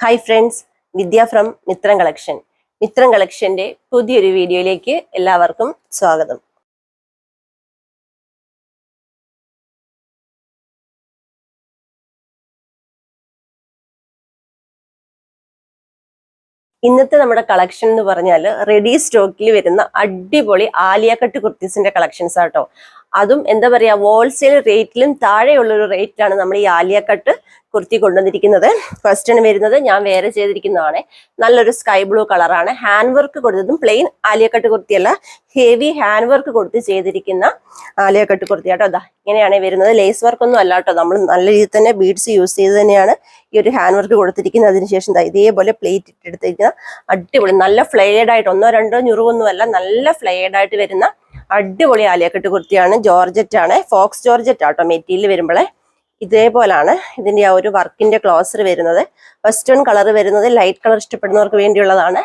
Hi friends Vidya from Mithram collection Mithram കളക്ഷന്റെ പുതിയൊരു വീഡിയോയിലേക്ക് എല്ലാവർക്കും സ്വാഗതം. ഇന്നത്തെ നമ്മുടെ കളക്ഷൻ എന്ന് പറഞ്ഞാൽ റെഡി സ്റ്റോക്കിൽ വരുന്ന അടിപൊളി ആലിയ കട്ട് കുർത്തീസിന്റെ കളക്ഷൻസ് ആട്ടോ അതും എന്താ പറയാ ഹോൾസെയിൽ റേറ്റിലും താഴെയുള്ള ഒരു റേറ്റിലാണ് നമ്മൾ ഈ ആലിയ കട്ട് കുർത്തി കൊണ്ടുവന്നിരിക്കുന്നത്. ഫസ്റ്റിന് വരുന്നത് ഞാൻ വേറെ ചെയ്തിരിക്കുന്നതാണ്. നല്ലൊരു സ്കൈ ബ്ലൂ കളറാണ് ഹാൻഡ് വർക്ക് കൊടുത്തതും പ്ലെയിൻ ആലിയ കട്ട് കുർത്തിയല്ല ഹെവി ഹാൻഡ് വർക്ക് കൊടുത്ത് ചെയ്തിരിക്കുന്ന ആലിയ കട്ട് കുർത്തി കേട്ടോ അതാ ഇങ്ങനെയാണ് വരുന്നത്. ലേസ് വർക്ക് ഒന്നും അല്ല കേട്ടോ. നമ്മൾ നല്ല രീതിയിൽ തന്നെ ബീഡ്സ് യൂസ് ചെയ്ത് തന്നെയാണ് ഈ ഒരു ഹാൻഡ് വർക്ക് കൊടുത്തിരിക്കുന്നത്. അതിനുശേഷം ഇതേപോലെ പ്ലേറ്റ് ഇട്ടെടുത്തിരിക്കുന്ന അടിപൊളി നല്ല ഫ്ലെയർഡ് ആയിട്ട് ഒന്നോ രണ്ടോ ഞുറുവൊന്നുമല്ല നല്ല ഫ്ലെയർഡ് ആയിട്ട് വരുന്ന അടിപൊളി ആലിയക്കെട്ട് കുർത്തിയാണ് ജോർജറ്റ് ആണ് ഫോക്സ് ജോർജറ്റ് ആട്ടോ മെറ്റീരിയൽ വരുമ്പോഴേ ഇതേപോലാണ് ഇതിന്റെ ആ ഒരു വർക്കിന്റെ ക്ലോസർ വരുന്നത്. വെസ്റ്റേൺ കളർ വരുന്നത് ലൈറ്റ് കളർ ഇഷ്ടപ്പെടുന്നവർക്ക് വേണ്ടിയുള്ളതാണ്.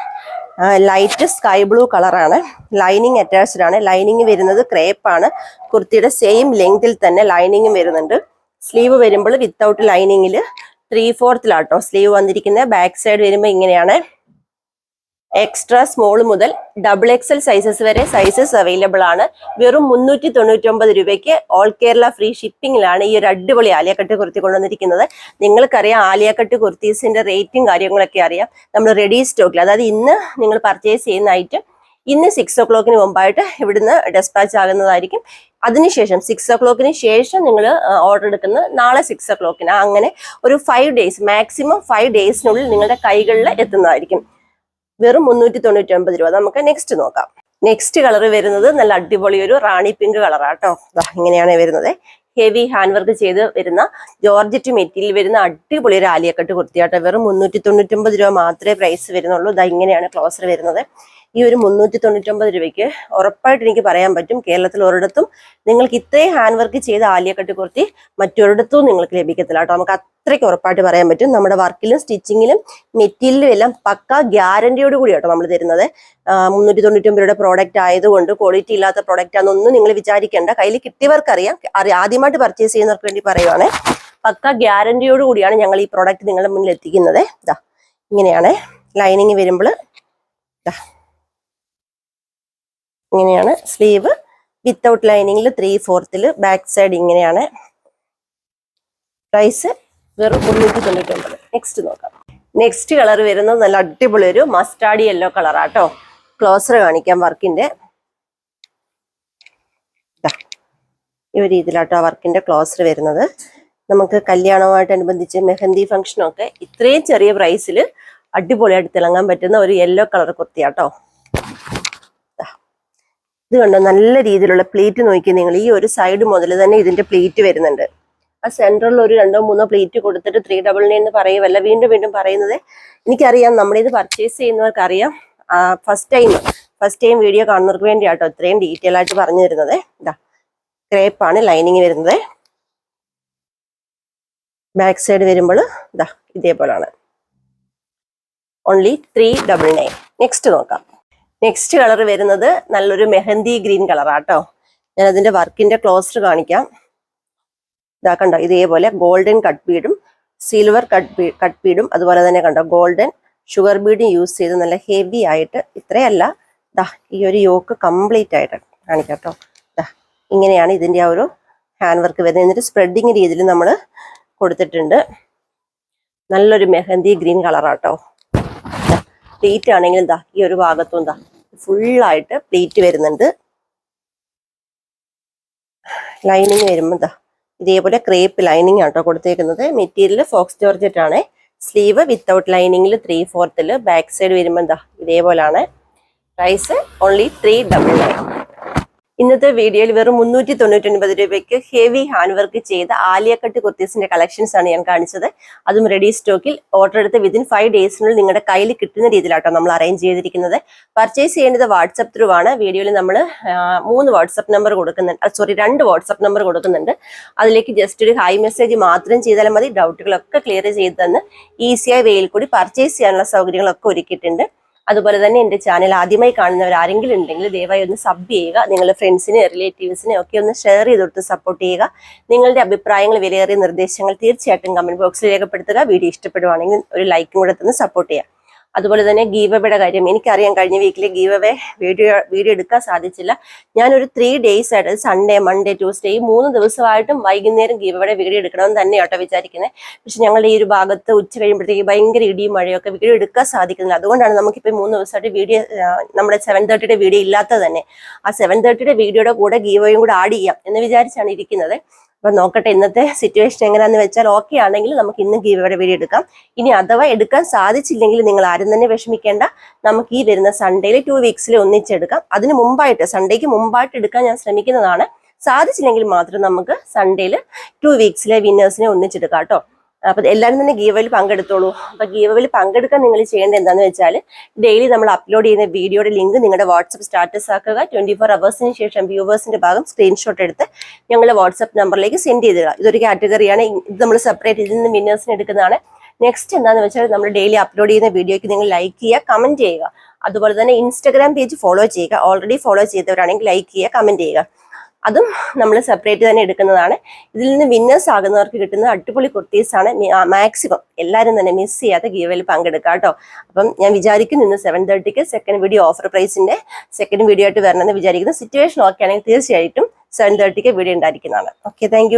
ലൈറ്റ് സ്കൈ ബ്ലൂ കളറാണ്. ലൈനിങ് അറ്റാച്ച്ഡ് ആണ്. ലൈനിങ് വരുന്നത് ക്രേപ്പ് ആണ് കുർത്തിയുടെ സെയിം ലെങ്തിൽ തന്നെ ലൈനിങ്ങും വരുന്നുണ്ട്. സ്ലീവ് വരുമ്പോൾ വിത്തൗട്ട് ലൈനിങ്ങിൽ ത്രീ ഫോർത്തിലാട്ടോ സ്ലീവ് വന്നിരിക്കുന്നത്. ബാക്ക് സൈഡ് വരുമ്പോൾ ഇങ്ങനെയാണ്. എക്സ്ട്രാ സ്മോൾ മുതൽ ഡബിൾ എക്സൽ സൈസസ് വരെ സൈസസ് അവൈലബിൾ ആണ്. വെറും മുന്നൂറ്റി തൊണ്ണൂറ്റി ഒമ്പത് രൂപയ്ക്ക് ഓൾ കേരള ഫ്രീ ഷിപ്പിംഗിലാണ് ഈ ഒരു അടിപൊളി ആലിയക്കട്ട് കുർത്തി കൊണ്ടുവന്നിരിക്കുന്നത്. നിങ്ങൾക്കറിയാം ആലിയക്കട്ട് കുർത്തീസിന്റെ റേറ്റും കാര്യങ്ങളൊക്കെ അറിയാം. നമ്മൾ റെഡി സ്റ്റോക്കിൽ അതായത് ഇന്ന് നിങ്ങൾ പർച്ചേസ് ചെയ്യുന്ന ഐറ്റം ഇന്ന് സിക്സ് ഓ ക്ലോക്കിന് മുമ്പായിട്ട് ഇവിടുന്ന് ഡെസ്പാച്ച് ആകുന്നതായിരിക്കും. അതിനുശേഷം സിക്സ് ഓ ക്ലോക്കിന് ശേഷം നിങ്ങൾ ഓർഡർ എടുക്കുന്നത് നാളെ സിക്സ് ഓ ക്ലോക്കിന് അങ്ങനെ ഒരു ഫൈവ് ഡേയ്സ് മാക്സിമം ഫൈവ് ഡേയ്സിനുള്ളിൽ നിങ്ങളുടെ കൈകളിൽ എത്തുന്നതായിരിക്കും. വെറും മുന്നൂറ്റി തൊണ്ണൂറ്റി ഒമ്പത് രൂപ. നമുക്ക് നെക്സ്റ്റ് നോക്കാം. നെക്സ്റ്റ് കളർ വരുന്നത് നല്ല അടിപൊളി ഒരു റാണി പിങ്ക് കളറാട്ടോ ഇങ്ങനെയാണ് വരുന്നത്. ഹെവി ഹാൻഡ് വർക്ക് ചെയ്ത് വരുന്ന ജോർജറ്റ് മെറ്റീരിയൽ വരുന്ന അടിപൊളി ഒരു ആലിയക്കെട്ട് കുർത്തിയാട്ടോ വെറും മുന്നൂറ്റി തൊണ്ണൂറ്റൊമ്പത് രൂപ മാത്രമേ പ്രൈസ് വരുന്നുള്ളൂ. ഇതാ ഇങ്ങനെയാണ് ക്ലോസർ വരുന്നത്. ഈ ഒരു മുന്നൂറ്റി തൊണ്ണൂറ്റൊമ്പത് രൂപയ്ക്ക് ഉറപ്പായിട്ട് എനിക്ക് പറയാൻ പറ്റും. കേരളത്തിൽ ഒരിടത്തും നിങ്ങൾക്ക് ഇത്രയും ഹാൻഡ് വർക്ക് ചെയ്ത ആലിയക്കെട്ട് കുർത്തി മറ്റൊരിടത്തും നിങ്ങൾക്ക് ലഭിക്കത്തില്ല കേട്ടോ. നമുക്ക് അത്രയ്ക്ക് ഉറപ്പായിട്ട് പറയാൻ പറ്റും. നമ്മുടെ വർക്കിലും സ്റ്റിച്ചിങ്ങിലും മെറ്റീരിയലും എല്ലാം പക്ക ഗ്യാരണ്ടിയോട് കൂടി കേട്ടോ നമ്മൾ തരുന്നത്. മുന്നൂറ്റി തൊണ്ണൂറ്റൊമ്പത് രൂപയുടെ പ്രോഡക്റ്റ് ആയതുകൊണ്ട് ക്വാളിറ്റി ഇല്ലാത്ത പ്രോഡക്റ്റ് ആണെന്നൊന്നും നിങ്ങൾ വിചാരിക്കേണ്ട. കയ്യിൽ കിട്ടിയവർക്ക് അറിയാം. അറി- ആദ്യമായിട്ട് പർച്ചേസ് ചെയ്യുന്നവർക്ക് വേണ്ടി പറയുവാണ്. പക്ക ഗ്യാരണ്ടിയോട് കൂടിയാണ് ഞങ്ങൾ ഈ പ്രോഡക്റ്റ് നിങ്ങളുടെ മുന്നിൽ എത്തിക്കുന്നത്. ഇതാ ഇങ്ങനെയാണ്. ലൈനിങ് വരുമ്പോൾ ഇതാ ഇങ്ങനെയാണ്. സ്ലീവ് വിത്തൗട്ട് ലൈനിങ്ങിൽ ത്രീ ഫോർത്തിൽ ബാക്ക് സൈഡ് ഇങ്ങനെയാണ്. പ്രൈസ് വെറും മുന്നൂറ്റി തൊണ്ണൂറ്റി ഒമ്പത് നെക്സ്റ്റ് നോക്കാം. നെക്സ്റ്റ് കളർ വരുന്നത് നല്ല അടിപൊളി ഒരു മസ്റ്റാർഡ് യെല്ലോ കളറാട്ടോ ക്ലോസർ കാണിക്കാം വർക്കിന്റെ. ഈ ഒരു രീതിയിലാട്ടോ വർക്കിന്റെ ക്ലോസർ വരുന്നത്. നമുക്ക് കല്യാണവുമായിട്ടനുബന്ധിച്ച് മെഹന്തി ഫംഗ്ഷനൊക്കെ ഇത്രയും ചെറിയ പ്രൈസിൽ അടിപൊളിയായിട്ട് തിളങ്ങാൻ പറ്റുന്ന ഒരു യെല്ലോ കളർ കുർത്തിയാട്ടോ. ഇത് കണ്ടോ? നല്ല രീതിയിലുള്ള പ്ലേറ്റ് നോക്കി നിങ്ങൾ ഈ ഒരു സൈഡ് മുതൽ തന്നെ ഇതിന്റെ പ്ലേറ്റ് വരുന്നുണ്ട്. ആ സെൻട്രലിൽ ഒരു രണ്ടോ മൂന്നോ പ്ലേറ്റ് കൊടുത്തിട്ട് ത്രീ ഡബിൾ നയൻ എന്ന് പറയുമല്ല വീണ്ടും വീണ്ടും പറയുന്നത് എനിക്കറിയാം ഇത് പർച്ചേസ് ചെയ്യുന്നവർക്ക് അറിയാം first time first time video കാണുന്നവർക്ക് വേണ്ടിയാട്ടോ ഇത്രയും ഡീറ്റെയിൽ ആയിട്ട് പറഞ്ഞു തരുന്നത്. ഇതാ ക്രേപ്പാണ് ലൈനിങ് വരുന്നത്. ബാക്ക് സൈഡ് വരുമ്പോൾ ഇതാ ഇതേപോലാണ്. Only three double nine next നോക്കാം. നെക്സ്റ്റ് കളർ വരുന്നത് നല്ലൊരു മെഹന്തി ഗ്രീൻ കളറാട്ടോ ഞാൻ അതിന്റെ വർക്കിന്റെ ക്ലോസർ കാണിക്കാം. ഇതാ കണ്ടോ ഇതേപോലെ ഗോൾഡൻ കട്ട് ബീഡും സിൽവർ കട്ട് ബീ കട്ട് ബീഡും അതുപോലെ തന്നെ കണ്ടോ ഗോൾഡൻ ഷുഗർ ബീഡും യൂസ് ചെയ്ത് നല്ല ഹെവി ആയിട്ട് ഇത്രയല്ല. ദാ ഈ ഒരു യോക്ക് കംപ്ലീറ്റ് ആയിട്ട് കാണിക്കാം കേട്ടോ ദാ ഇങ്ങനെയാണ് ഇതിന്റെ ആ ഒരു ഹാൻഡ് വർക്ക് വരുന്നത്. എന്നിട്ട് സ്പ്രെഡിങ് രീതിയിൽ നമ്മൾ കൊടുത്തിട്ടുണ്ട്. നല്ലൊരു മെഹന്തി ഗ്രീൻ കളറാട്ടോ പ്ലേറ്റ് ആണെങ്കിലും ദാ ഈ ഒരു ഭാഗത്തും എന്താ ഫുള്ളായിട്ട് പ്ലേറ്റ് വരുന്നുണ്ട്. ലൈനിങ് വരുമ്പോൾ എന്താ ഇതേപോലെ ക്രേപ്പ് ലൈനിങ് ആട്ടോ കൊടുത്തേക്കുന്നത്. മെറ്റീരിയൽ ഫോക്സ് ജോർജറ്റ് ആണ്. സ്ലീവ് വിത്തൗട്ട് ലൈനിങ്ങിൽ ത്രീ ഫോർത്തിൽ ബാക്ക് സൈഡ് വരുമ്പോൾ എന്താ ഇതേപോലാണ്. Price only three double nine ഇന്നത്തെ വീഡിയോയിൽ വെറും മുന്നൂറ്റി തൊണ്ണൂറ്റി ഒൻപത് രൂപയ്ക്ക് ഹെവി ഹാൻഡ് വർക്ക് ചെയ്ത ആലിയക്കട്ട് കുർത്തീസിന്റെ കളക്ഷൻസ് ആണ് ഞാൻ കാണിച്ചത്. അതും റെഡി സ്റ്റോക്കിൽ ഓർഡർ എടുത്ത് വിതിൻ ഫൈവ് ഡേയ്സിനുള്ളിൽ നിങ്ങളുടെ കയ്യിൽ കിട്ടുന്ന രീതിയിലാട്ടോ നമ്മൾ അറേഞ്ച് ചെയ്തിരിക്കുന്നത്. പർച്ചേസ് ചെയ്യേണ്ടത് വാട്സപ്പ് ത്രൂ ആണ്. വീഡിയോയിൽ നമ്മൾ മൂന്ന് വാട്സപ്പ് നമ്പർ കൊടുക്കുന്നുണ്ട് സോറി രണ്ട് വാട്സപ്പ് നമ്പർ കൊടുക്കുന്നുണ്ട്. അതിലേക്ക് ജസ്റ്റ് ഒരു ഹൈ മെസ്സേജ് മാത്രം ചെയ്താൽ മതി. ഡൗട്ടുകളൊക്കെ ക്ലിയർ ചെയ്ത് തന്ന് ഈസിയായി വെയിൽ കൂടി പർച്ചേസ് ചെയ്യാനുള്ള സൗകര്യങ്ങളൊക്കെ ഒരുക്കിയിട്ടുണ്ട്. അതുപോലെ തന്നെ എന്റെ ചാനൽ ആദ്യമായി കാണുന്നവർ ആരെങ്കിലും ഉണ്ടെങ്കിൽ ദയവായി ഒന്ന് സബ് ചെയ്യുക. നിങ്ങളുടെ ഫ്രണ്ട്സിനെ റിലേറ്റീവ്സിനെ ഒക്കെ ഒന്ന് ഷെയർ ചെയ്ത് കൊടുത്ത് സപ്പോർട്ട് ചെയ്യുക. നിങ്ങളുടെ അഭിപ്രായങ്ങൾ വിലയേറിയ നിർദ്ദേശങ്ങൾ തീർച്ചയായിട്ടും കമന്റ് ബോക്സിൽ രേഖപ്പെടുത്തുക. വീഡിയോ ഇഷ്ടപ്പെടുവാണെങ്കിൽ ഒരു ലൈക്കും കൂടെ സപ്പോർട്ട് ചെയ്യുക. അതുപോലെ തന്നെ ഗീവവയുടെ കാര്യം. എനിക്കറിയാൻ കഴിഞ്ഞ വീക്കിലെ ഗീവവേ വീഡിയോ വീഡിയോ എടുക്കാൻ സാധിച്ചില്ല. ഞാനൊരു ത്രീ ഡേയ്സ് ആയിട്ട് സൺഡേ മൺഡേ ട്യൂസ്ഡേ ഈ മൂന്ന് ദിവസമായിട്ടും വൈകുന്നേരം ഗീവയുടെ വീഡിയോ എടുക്കണമെന്ന് തന്നെയാട്ടോ വിചാരിക്കുന്നത് പക്ഷെ ഞങ്ങളുടെ ഈ ഒരു ഭാഗത്ത് ഉച്ച കഴിയുമ്പോഴത്തേക്ക് ഭയങ്കര ഇടിയും മഴയൊക്കെ വീഡിയോ എടുക്കാൻ സാധിക്കുന്നില്ല. അതുകൊണ്ടാണ് നമുക്കിപ്പോൾ മൂന്ന് ദിവസമായിട്ട് വീഡിയോ നമ്മുടെ സെവൻ തേർട്ടിയുടെ വീഡിയോ ഇല്ലാത്തത് തന്നെ. ആ സെവൻ തേർട്ടിയുടെ വീഡിയോയുടെ കൂടെ ഗീവയും കൂടെ ആഡ് ചെയ്യാം എന്ന് വിചാരിച്ചാണ് ഇരിക്കുന്നത്. അപ്പൊ നോക്കട്ടെ ഇന്നത്തെ സിറ്റുവേഷൻ എങ്ങനെയാന്ന് വെച്ചാൽ ഓക്കെ ആണെങ്കിൽ നമുക്ക് ഇന്ന് ഗീവയുടെ വീഡിയോ എടുക്കാം. ഇനി അഥവാ എടുക്കാൻ സാധിച്ചില്ലെങ്കിൽ നിങ്ങൾ ആരും തന്നെ വിഷമിക്കേണ്ട. നമുക്ക് ഈ വരുന്ന സൺഡേയിൽ ടു വീക്സിൽ ഒന്നിച്ചെടുക്കാം. അതിന് മുമ്പായിട്ട് സൺഡേക്ക് മുമ്പായിട്ട് എടുക്കാൻ ഞാൻ ശ്രമിക്കുന്നതാണ്. സാധിച്ചില്ലെങ്കിൽ മാത്രം നമുക്ക് സൺഡേയിൽ ടു വീക്സിലെ വിന്നേഴ്സിനെ ഒന്നിച്ചെടുക്കാം കേട്ടോ. അപ്പൊ എല്ലാവരും തന്നെ ഗീവയിൽ പങ്കെടുത്തോളൂ. അപ്പൊ ഗീവയിൽ പങ്കെടുക്കാൻ നിങ്ങൾ ചെയ്യേണ്ടത് എന്താന്ന് വെച്ചാൽ ഡെയിലി നമ്മൾ അപ്ലോഡ് ചെയ്യുന്ന വീഡിയോയുടെ ലിങ്ക് നിങ്ങളുടെ വാട്സപ്പ് സ്റ്റാറ്റസ് ആക്കുക. ട്വന്റി ഫോർ അവേഴ്സിന് ശേഷം വ്യൂവേഴ്സിന്റെ ഭാഗം സ്ക്രീൻഷോട്ട് എടുത്ത് ഞങ്ങളുടെ വാട്സപ്പ് നമ്പറിലേക്ക് സെൻഡ് ചെയ്തിടുക. ഇതൊരു കാറ്റഗറിയാണ് ഇത് നമ്മൾ സെപ്പറേറ്റ് ഇതിൽ നിന്ന് വിന്നേഴ്സിന് എടുക്കുന്നതാണ്. നെക്സ്റ്റ് എന്താന്ന് വെച്ചാൽ നമ്മൾ ഡെയിലി അപ്ലോഡ് ചെയ്യുന്ന വീഡിയോയ്ക്ക് നിങ്ങൾ ലൈക്ക് ചെയ്യുക കമന്റ് ചെയ്യുക. അതുപോലെ തന്നെ ഇൻസ്റ്റാഗ്രാം പേജ് ഫോളോ ചെയ്യുക. ഓൾറെഡി ഫോളോ ചെയ്തവരാണെങ്കിൽ ലൈക്ക് ചെയ്യുക കമന്റ് ചെയ്യുക. അതും നമ്മൾ സെപ്പറേറ്റ് തന്നെ എടുക്കുന്നതാണ്. ഇതിൽ നിന്ന് വിന്നേഴ്സ് ആകുന്നവർക്ക് കിട്ടുന്ന അടിപൊളി കുർത്തീസാണ് മാക്സിമം എല്ലാവരും തന്നെ മിസ് ചെയ്യാതെ ഗീവയിൽ പങ്കെടുക്കുക കേട്ടോ. അപ്പം ഞാൻ വിചാരിക്കുന്നു ഇന്ന് സെവൻ തേർട്ടിക്ക് സെക്കൻഡ് വീഡിയോ ഓഫർ പ്രൈസിന്റെ സെക്കൻഡ് വീഡിയോ ആയിട്ട് വരണമെന്ന് വിചാരിക്കുന്നു. സിറ്റുവേഷൻ ഓക്കെ ആണെങ്കിൽ തീർച്ചയായിട്ടും സെവൻ തേർട്ടിക്ക് വീഡിയോ ഉണ്ടായിരിക്കുന്നതാണ്. Okay thank